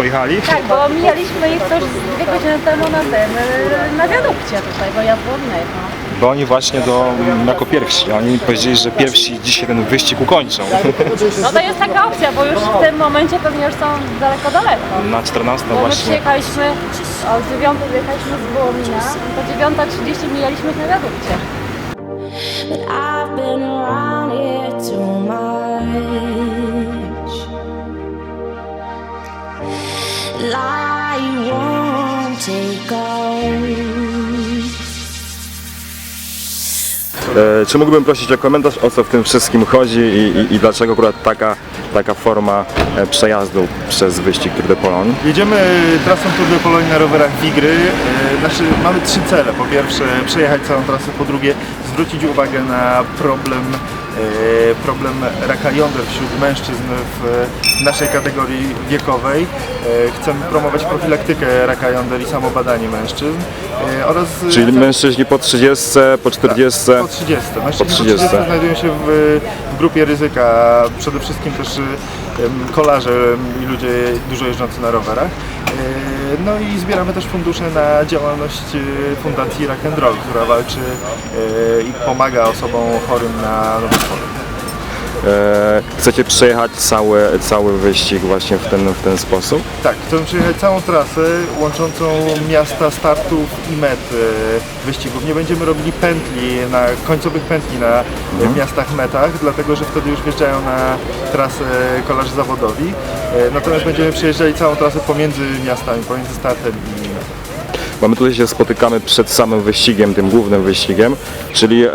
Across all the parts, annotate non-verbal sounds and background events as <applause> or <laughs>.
pojechali? Tak, bo mijaliśmy ich też dwie godziny temu na tym, y, na wiadukcie tutaj, bo ja wolnego. Bo oni właśnie do, jako pierwsi, oni powiedzieli, że pierwsi dzisiaj ten wyścig ukończą. No to jest taka opcja, bo już w tym momencie pewnie już są daleko, daleko. Na 14 Bo my właśnie. przyjechaliśmy, o 9 wyjechaliśmy z Wołomina, to 9.30 mijaliśmy ich na wiadukcie. But I've been around E, czy mógłbym prosić o komentarz, o co w tym wszystkim chodzi i, i, i dlaczego akurat taka, taka forma e, przejazdu przez wyścig Tour de Pologne? Jedziemy trasą Tour de Pologne na rowerach Wigry. E, Znaczy, mamy trzy cele. Po pierwsze przejechać całą trasę, po drugie zwrócić uwagę na problem, e, problem raka jąder wśród mężczyzn w naszej kategorii wiekowej. E, Chcemy promować profilaktykę raka jąder i samobadanie mężczyzn e, oraz Czyli mężczyźni po 30, po 40. po 30. Mężczyźni po 30. 30 znajdują się w, w grupie ryzyka, przede wszystkim też kolarze i ludzie dużo jeżdżący na rowerach. E, No i zbieramy też fundusze na działalność e, Fundacji Rock and Roll, która walczy e, i pomaga osobom chorym na nowotwory. E, chcecie przejechać cały, cały wyścig właśnie w ten, w ten sposób? Tak, chcemy przejechać całą trasę łączącą miasta startów i met e, wyścigów. Nie będziemy robili pętli, na końcowych pętli na e, miastach metach, dlatego że wtedy już wjeżdżają na trasę kolarze zawodowi. E, Natomiast będziemy przejeżdżali całą trasę pomiędzy miastami, pomiędzy startem i. Bo my tutaj się spotykamy przed samym wyścigiem, tym głównym wyścigiem, czyli e,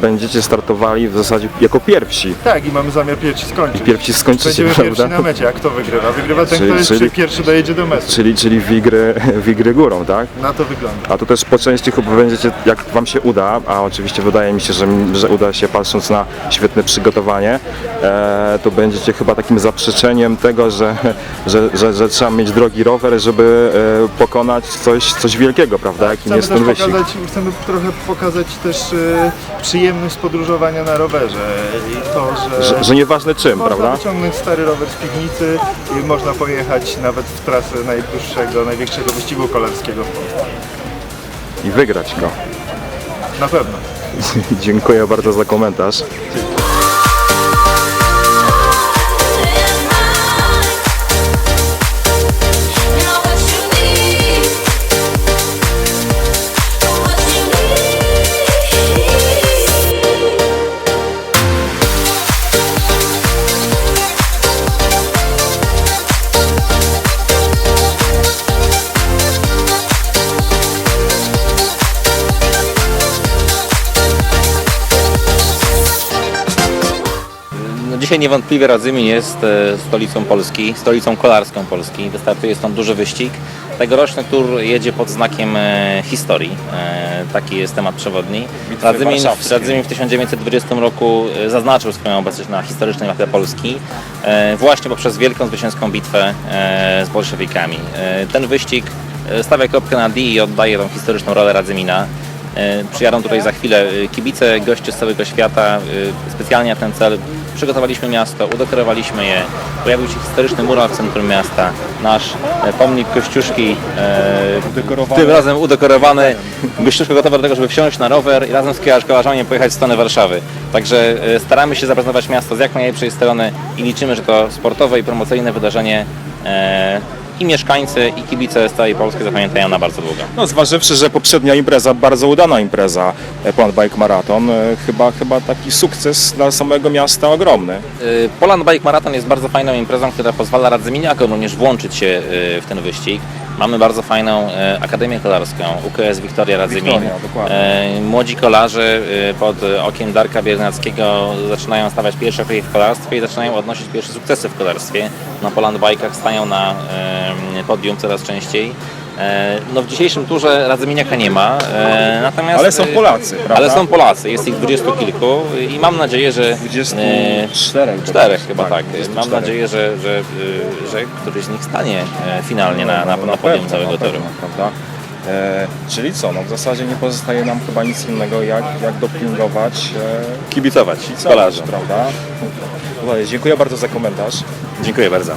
będziecie startowali w zasadzie jako pierwsi. Tak, i mamy zamiar pierwsi skończyć. I pierwsi skończycie, Będziemy pierwsi prawda? na mecie, a kto wygrywa? Wygrywa ten, Czyli- kto jest czyli- pierwszy dojedzie do mety. Czyli, czyli wigry, <laughs> wigry górą, tak? Na to wygląda. A tu też po części chyba będziecie, jak Wam się uda, a oczywiście wydaje mi się, że, że uda się patrząc na świetne przygotowanie, e, to będziecie chyba takim zaprzeczeniem tego, że, <laughs> że, że, że trzeba mieć drogi rower, żeby e, pokonać coś, coś wielkiego, prawda? Jakim Chcemy jest ten wyścig. pokazać, chcemy trochę pokazać też e, przyjemność podróżowania na rowerze i to, że, Że, że nieważne czym, można prawda? wyciągnąć stary rower z piwnicy i można pojechać nawet w trasę najdłuższego, największego wyścigu kolarskiego w Polsce. I wygrać go. Na pewno. <laughs> Dziękuję bardzo za komentarz. Dzisiaj niewątpliwie Radzymin jest e, stolicą Polski, stolicą kolarską Polski. Wystartuje stąd duży wyścig. Tegoroczny tur jedzie pod znakiem e, historii. E, taki jest temat przewodni. Radzymin. Radzymin w 1920 roku zaznaczył swoją obecność na historycznej mapie Polski właśnie poprzez wielką zwycięską bitwę z bolszewikami. Ten wyścig stawia kropkę na D i oddaje tą historyczną rolę Radzymina. Przyjadą tutaj za chwilę kibice, goście z całego świata. Specjalnie na ten cel przygotowaliśmy miasto, udekorowaliśmy je. Pojawił się historyczny mural w centrum miasta. Nasz e, pomnik Kościuszki, e, tym razem udekorowany. Kościuszka gotowa do tego, żeby wsiąść na rower i razem z kolarzami pojechać w stronę Warszawy. Także e, staramy się zaprezentować miasto z jak najlepszej strony i liczymy, że to sportowe i promocyjne wydarzenie e, i mieszkańcy, i kibice z całej Polski zapamiętają na bardzo długo. No, zważywszy, że poprzednia impreza, bardzo udana impreza, e, Poland Bike Marathon, e, chyba, chyba taki sukces dla samego miasta ogromny. Y, Poland Bike Marathon jest bardzo fajną imprezą, która pozwala Radzyminiakom również włączyć się w ten wyścig. Mamy bardzo fajną y, Akademię Kolarską, UKS Wiktoria Radzymin. Wiktoria, dokładnie. Y, Młodzi kolarze y, pod okiem Darka Biernackiego zaczynają stawiać pierwsze kroki w kolarstwie i zaczynają odnosić pierwsze sukcesy w kolarstwie. Na Poland Bike'ach stają na y, podium coraz częściej. E, No w dzisiejszym turze Radzymieniaka nie ma, e, natomiast... Ale są e, Polacy, prawda? Ale są Polacy, jest ich dwudziestu kilku i mam nadzieję, że... e, 24 Czterech chyba tak. 24. Mam nadzieję, że, że, że któryś z nich stanie finalnie na, na, na podium całego toru. prawda? E, czyli co, no w zasadzie nie pozostaje nam chyba nic innego jak, jak dopingować e, Kibicować kolarzom. prawda? Dziękuję bardzo za komentarz. Dziękuję bardzo.